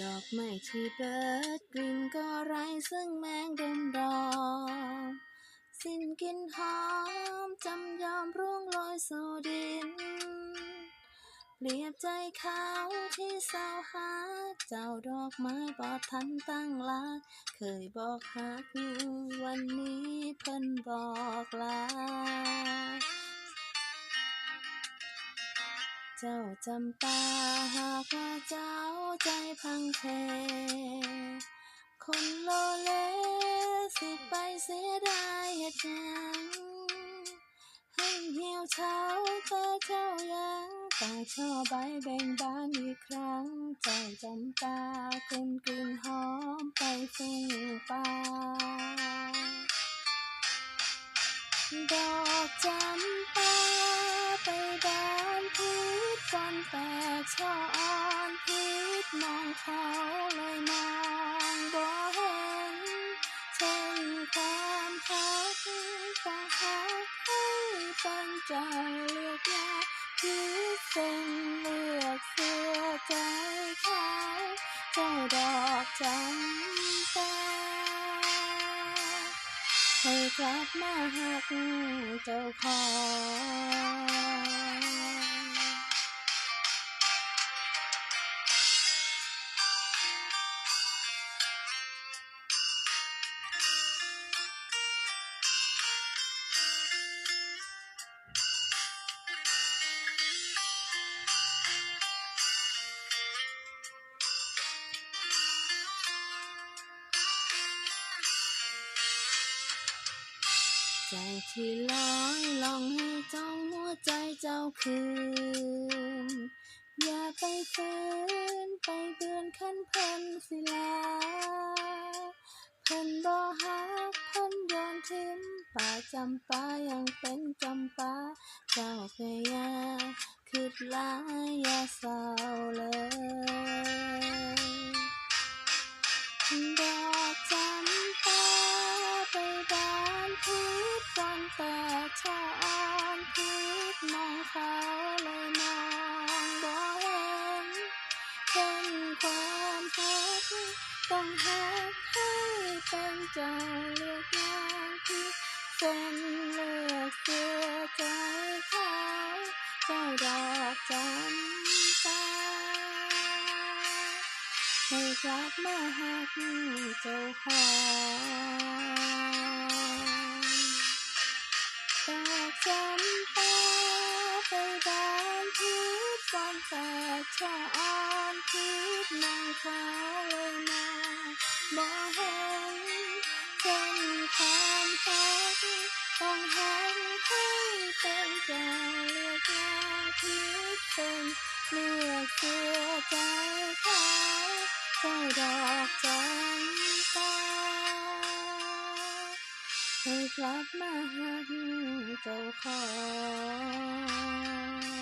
ดอกไม้ที่เบิดกลิ่นก็ไร้ซึ่งแมงดมดอกสิ้นกลิ่นหอมจำยอมร่วงโรยสู่ดิน เปรียบใจเขาที่เศร้าหา เจ้าดอกไม้บอทันตั้งลัก เคยบอกหักวันนี้เพิ่นบอกลา เจ้าจำปาหากว่าเจ้าใจพังเพคนโลเลสิไปเสียดายเหตุยังให้เหี่ยวเฉาแต่เจ้ายังต้องช่อใบเบ่งบานอีกครั้งเจ้าจำปาคุณกลิ่นหอมไปฟุ้งป่าดอกจำ แตกช่ออ่อนพิษมองเขาเลยมองบ่เห็นเช่นความพักต้องหักให้เป็นใจเลือกยาพิษเป็นเลือกเสื้อใจเขาเจ้าดอกจำปาให้กลับมาหักเจ้าของ ใจที่ลอยลองให้จ้องหัวใจเจ้าคืน อย่าไปฝืนไปเบือนขั้นเพิ่นสิลาเพิ่นบ่ฮักเพิ่นโยนทิ้มป่าจำปายังเป็นจำปาเจ้าเคยยาคิดลายอย่าเศร้าเลย ช่ออ่อนพิษมองเขาเลยมองบ่เห็นเป็นความรักต้องหักให้เป็นใจเลือกยางที่เป็นเลือกเสียใจเขาเจ้าดอกจำปาให้กลับมาหักเจ้าของ ใจเขาเจ้าดอกจันตาให้กลับมาหักเจ้าของ